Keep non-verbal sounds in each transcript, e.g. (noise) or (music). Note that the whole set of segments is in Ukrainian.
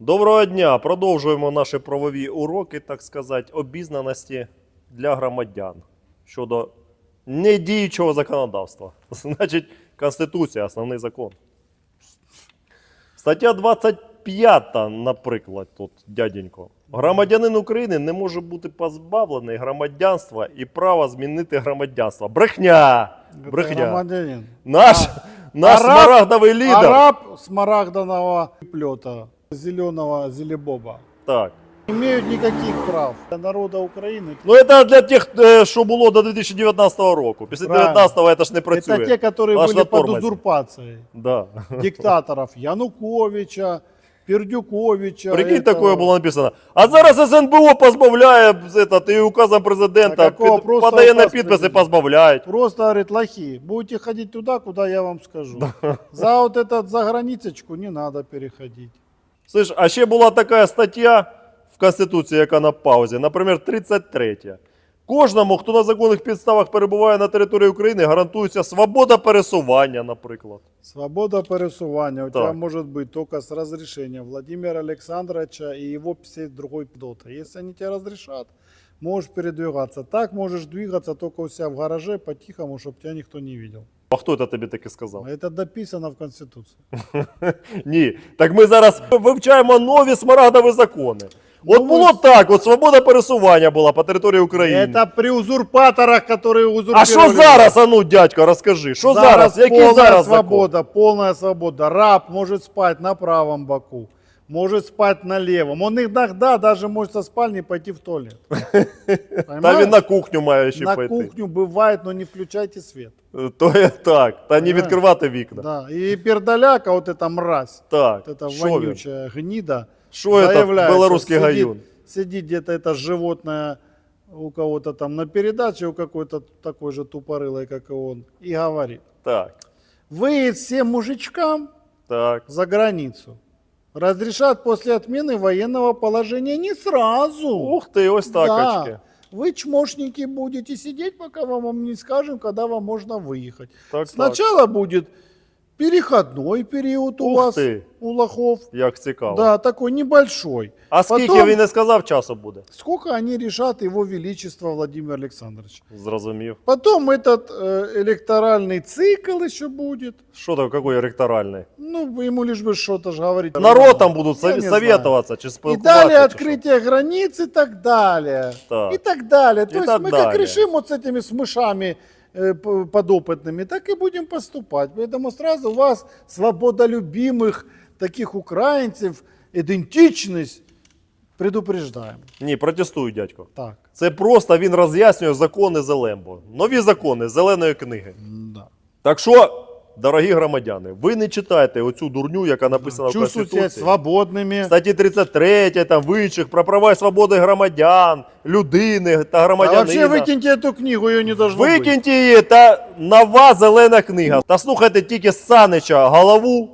Доброго дня! Продовжуємо наші правові уроки, так сказати, обізнаності для громадян щодо недіючого законодавства. (laughs) Значить, Конституція, основний закон. Стаття 25, наприклад, тут, дяденько. Громадянин України не може бути позбавлений громадянства і права змінити громадянство. Брехня! Брехня. Громадянин. Наш, наш Араб- смарагдовий лідер. Араб смарагдового плета, зеленого зелебоба. Так. Не имеют никаких прав. Для народа Украины Ну, це для тих, е, що було до 2019 року. Після Правильно. 2019-го це ж не працює. это те, которые Аж были на под тормозе. узурпацией Да. диктаторов Януковича, Пердюковича. Прикинь, этого. такое було написано. А зараз СНБО позбавляє этот, і указом президента А какого під, просто подає на указ підписи, президента? позбавляють. Просто говорит, лохи, будете ходить туда, куда я вам скажу. За вот этот за границечку не надо переходить. Слышь, а ще була така стаття в Конституції, яка на паузі, наприклад, 33. Кожному, хто на законних підставах перебуває на території України, гарантується свобода пересування, наприклад. Свобода пересування у Так. тебя может быть только с разрешения Владимира Александровича и его всей другой пидоты. Если они тебе разрешат, можешь передвигаться. Так можешь двигаться только у себя в гараже по-тихому, чтобы тебя никто не видел. А хто це тобі таке сказав? Это дописано в Конституции. (laughs) Ні. Так ми зараз вивчаємо нові смарагдові закони. От Ну, було ось- так, от свобода пересування була по території України. Это при узурпаторах, которые узурпировали. А що зараз, а ну, дядько, розкажи, що зараз? Які полная зараз свобода, полная свобода. Раб может спать на правом боку, может спать на левом. Он иногда даже может со спальни пойти в туалет. (laughs) закон? Та Понимаешь? він на кухню має ще На пойти. кухню бывает, но не включайте свет. То є так, та не Понимаешь? відкривати вікна. Да. И пердаляка, вот эта мразь, Так, вот эта що він? вонючая гнида, Що це заявляет, білоруський что сидит- гаюн? Сидит где-то это животное у кого-то там на передаче, у какой-то такой же тупорылой, как и он, и говорит, Так, вы всем мужичкам так. за границу разрешат после отмены военного положения не сразу. Ух ти, ось так, Да. очки. Вы чмошники будете сидеть, пока вам, вам не скажем, когда вам можно выехать. Так, так. Сначала будет переходной период у Ух вас, ты. у лохов. Як цікаво. Да, такой небольшой. А скільки Потом- він не сказав, часу буде? Сколько они решат его величество Владимир Александрович. Зрозумів. Потом этот э, электоральный цикл еще будет. Що таке, який ректоральний? Ну, ему лишь бы что-то же говорить. Народ там будуть Я сові- не знаю. советуватися чи И спілкуватися? далее чи що? открытие границ и так далее. Так. И так далее. То И есть так мы как далее. решим вот с этими с мышами э, п- подопытными, так и будем поступать. Поэтому сразу вас, свободолюбимых таких украинцев, идентичность предупреждаем. Ні, протестую, дядько. Так. Це просто він роз'яснює закони Зелембо. Нові закони зеленої книги. Да. Так що, дорогі громадяни, ви не читайте оцю дурню, яка написана в Чувствуйте себя Конституції. свободными. Статті 33, там в інших про права і свободи громадян, людини та А громадянина. вообще выкиньте эту книгу, ее не должно быть. Викиньте її та нова зелена книга. Та слухайте тільки Санича голову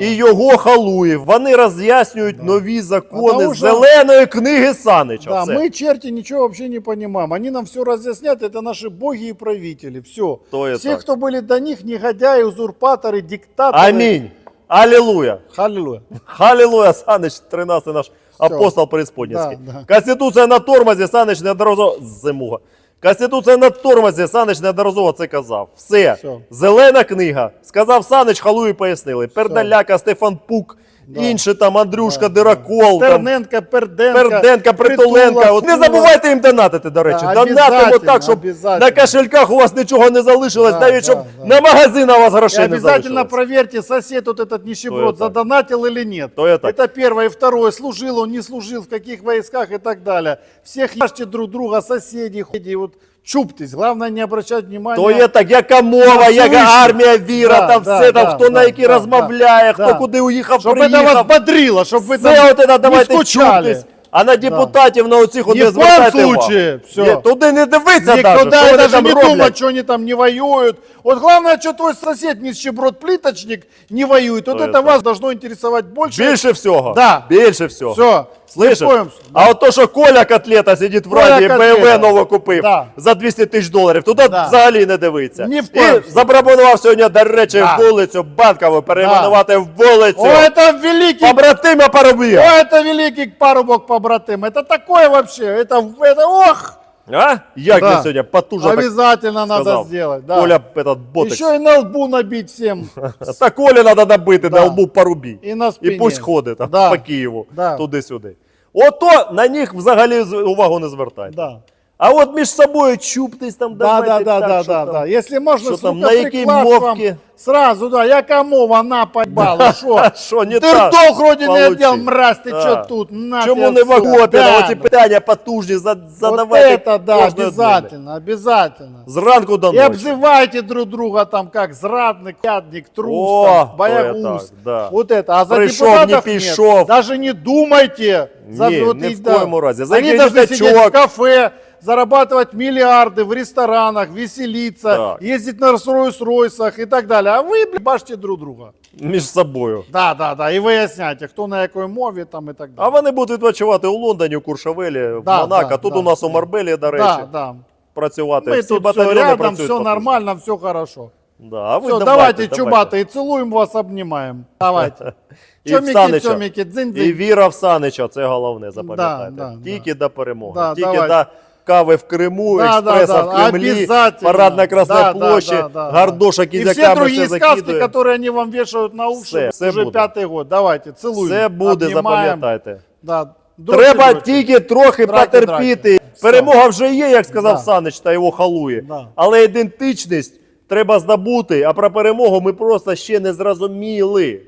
і його халуїв. Вони роз'яснюють нові закони Потому що- зеленої книги Санича. Да, Все. мы, черти, ничего вообще не понимаем. Они нам все разъяснят, это наши боги и правители. Все. То и Все, так. кто были до них, негодяи, узурпаторы, диктаторы. Амінь. Алілуя. Халилуя. Халілуя, Санич, 13 наш апостол преисподнінський. Да, да. Конституція на тормозі, Санич неодноразово зимуга. Конституція на тормозі, Санич неодноразово це казав. Все. Все. Зелена книга. Сказав Санич, халуї пояснили. Пердаляка, Стефан Пук, Да. інші там Андрюшка, Да, Диракол. Там, Стерненко, Перденко, Перденка, Притуленка. Притула, От не Фула. забувайте їм донатити, до речі. Да, Донатимо обязательно, так, щоб обязательно. на кошельках у вас нічого не залишилось, Да, навіть да, щоб да. на магазин у вас И грошей не обязательно залишилось. проверьте, сосед вот этот нищеброд То это. задонатил или нет. То это. Это первое. И второе, служил он, не служил, в каких войсках и так далее. Всех ешьте друг друга, соседей, ходите, вот чуптесь. Главное не обращать внимания. То є так, яка мова, На яка слышно. армія, віра, Да, там да, все, там да, хто на да, якій да, розмовляє, да, хто да. куди уїхав, Чтобы это вас приїхав. бодрило, чтобы вы Все там от це не давайте скучали. чутись. А на депутатів на оцих от Ни не в коем звертайте увагу. случае, всё. Ні, Туди не дивиться Никто навіть, да, що вони даже там не роблять. думать, что они там не воюют. Вот главное, что твой сосед нищеброд плиточник не воюет. Вот То это это. вас должно интересовать больше. Більше всього. Да. Більше всього. Все. Слышиш? Ні в коєм случае. А от то, що Коля Котлета сидить в Коля раді, Котлета. БМВ ново купив Да. за 200 тисяч доларів, туди Да. взагалі не дивиться. Ні в І коєм случае. запропонував сьогодні, до речі, Да. вулицю Банкову перейменувати в вулицю. О, это великий, Побратима о, Парубія. это великий парубок побратим. Это такое вообще, это, это ох, а? Як Да. він сьогодні потужно так обязательно надо сказав. сделать. Да. Коля этот ботекс. Еще и на лбу набить всем. (laughs) Так Колі треба набити Да. на лбу поруби. І на І спині. пусть ходить Да. по Києву, Да. туди-сюди. Ото на них взагалі увагу не звертайте. Да. А от між собою чуптись там, Да, давайте да, да, так, да, що да, там. да. Если можно, Що там, сука, на якій приклад вам мовці? Сразу, да, яка мова, на поебало, що? (laughs) Що, не Ти так вдох вроде не получив. отдел, мразь, ти Да. що тут? На Чому тебе не все. ваготи Да, на оці питання потужні за- Вот задавайте это, да, кожної людини. обязательно, обязательно. Зранку до И ночі. обзывайте друг друга там как зрадник, ядник, трус, О, там, то боягуз. я так, да. Вот это. А за Пришел, депутатов не нет. пішов. Даже не думайте. За, Не, вот ни и в да. коем разе. За Они якийсь должны сидеть дачок. в кафе, зарабатывать миллиарды в ресторанах, веселиться, Так. ездить на Роллс-Ройсах и так далее. А вы, блин, башьте друг друга. Між собою. Да, да, да. И выясняйте, кто на якої мові там и так А далее. вони будуть відпочивати у Лондоні, у Куршавелі, в Да, Монако. да, Тут да, у нас у да. Марбелі, до речі, Да, да. працювати. Мы Всі тут все батальйони рядом, працюють все потужно. нормально, все хорошо. Да, а ви Все, давайте, чубаты, и целуем вас, обнимаем. Давайте. (laughs) І Чомики, Санича. цьомики, І дзинь-дзинь. віра в Санича, це головне, запам'ятайте. Да, да, Тільки до перемоги. Да, Тільки давайте. до кави в Криму, Да, да, експреса да, в Кремлі, парад на Красній Да, да, площі, да, да, гардоша И все другие все сказки, которые они вам вешают на уши, Все, все уже буде. пятый год. Давайте, целуем. Все буде, запам'ятайте. Да. Дрочи, Треба дрочи. тільки трохи Драки, потерпіти. драки. Перемога вже є, як сказав Да. Санич та його халує. Да. Але ідентичність треба здобути, а про перемогу ми просто ще не зрозуміли.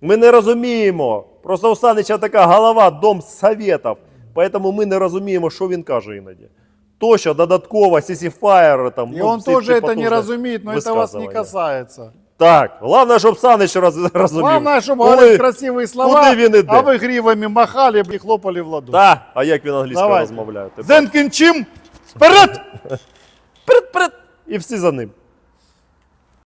Ми не розуміємо. Просто у Санича така голова, дом советів. Тому ми не розуміємо, що він каже іноді. То, що додатково Сісіфаєр там. И ну, он всі тоже ці это не потужні разумеет, но это вас не висказування. касается. Так, головне, щоб Санич роз, розумів. Главное, чтобы Коли- говорить красивые слова, куди він іде? а вы гривами махали и хлопали в ладоши. Та, а як він англійською Давайте. розмовляє? Ти Зенкин чим? Вперед! Прит-прит! І всі за ним.